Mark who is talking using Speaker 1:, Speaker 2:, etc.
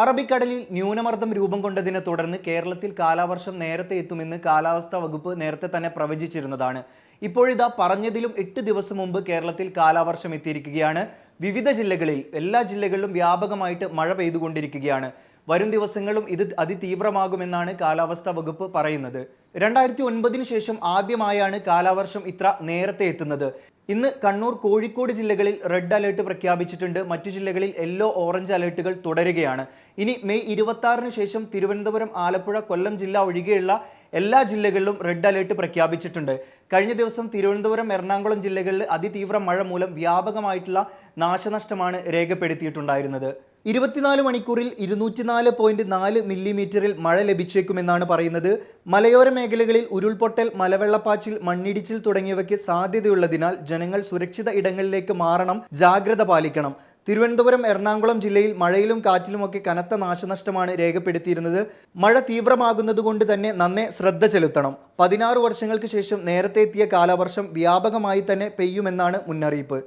Speaker 1: അറബിക്കടലിൽ ന്യൂനമർദ്ദം രൂപം കൊണ്ടതിനെ തുടർന്ന് കേരളത്തിൽ കാലാവർഷം നേരത്തെ എത്തുമെന്ന് കാലാവസ്ഥാ വകുപ്പ് നേരത്തെ തന്നെ പ്രവചിച്ചിരുന്നതാണ്. ഇപ്പോഴിതാ പറഞ്ഞതിലും എട്ട് ദിവസം മുമ്പ് കേരളത്തിൽ കാലാവർഷം എത്തിയിരിക്കുകയാണ്. വിവിധ ജില്ലകളിൽ എല്ലാ ജില്ലകളിലും വ്യാപകമായിട്ട് മഴ പെയ്തുകൊണ്ടിരിക്കുകയാണ്. വരും ദിവസങ്ങളും ഇത് അതിതീവ്രമാകുമെന്നാണ് കാലാവസ്ഥാ വകുപ്പ് പറയുന്നത്. രണ്ടായിരത്തി ഒൻപതിനു ശേഷം ആദ്യമായാണ് കാലാവർഷം ഇത്ര നേരത്തെ എത്തുന്നത്. ഇന്ന് കണ്ണൂർ കോഴിക്കോട് ജില്ലകളിൽ റെഡ് അലേർട്ട് പ്രഖ്യാപിച്ചിട്ടുണ്ട്. മറ്റു ജില്ലകളിൽ യെല്ലോ ഓറഞ്ച് അലേർട്ടുകൾ തുടരുകയാണ്. ഇനി മെയ് ഇരുപത്തി ശേഷം തിരുവനന്തപുരം ആലപ്പുഴ കൊല്ലം ജില്ല ഒഴികെയുള്ള എല്ലാ ജില്ലകളിലും റെഡ് അലേർട്ട് പ്രഖ്യാപിച്ചിട്ടുണ്ട്. കഴിഞ്ഞ ദിവസം തിരുവനന്തപുരം എറണാകുളം ജില്ലകളിൽ അതിതീവ്ര മഴ മൂലം വ്യാപകമായിട്ടുള്ള നാശനഷ്ടമാണ് രേഖപ്പെടുത്തിയിട്ടുണ്ടായിരുന്നത്. ഇരുപത്തിനാല് മണിക്കൂറിൽ ഇരുന്നൂറ്റിനാല് പോയിന്റ് നാല് മില്ലിമീറ്ററിൽ മഴ ലഭിച്ചേക്കുമെന്നാണ് പറയുന്നത്. മലയോര മേഖലകളിൽ ഉരുൾപൊട്ടൽ മലവെള്ളപ്പാച്ചിൽ മണ്ണിടിച്ചിൽ തുടങ്ങിയവയ്ക്ക് സാധ്യതയുള്ളതിനാൽ ജനങ്ങൾ സുരക്ഷിത ഇടങ്ങളിലേക്ക് മാറണം ജാഗ്രത പാലിക്കണം. തിരുവനന്തപുരം എറണാകുളം ജില്ലയിൽ മഴയിലും കാറ്റിലുമൊക്കെ കനത്ത നാശനഷ്ടമാണ് രേഖപ്പെടുത്തിയിരുന്നത്. മഴ തീവ്രമാകുന്നതുകൊണ്ട് തന്നെ നന്നെ ശ്രദ്ധ ചെലുത്തണം. പതിനാറ് വർഷങ്ങൾക്ക് ശേഷം നേരത്തെ എത്തിയ കാലവർഷം വ്യാപകമായി തന്നെ പെയ്യുമെന്നാണ് മുന്നറിയിപ്പ്.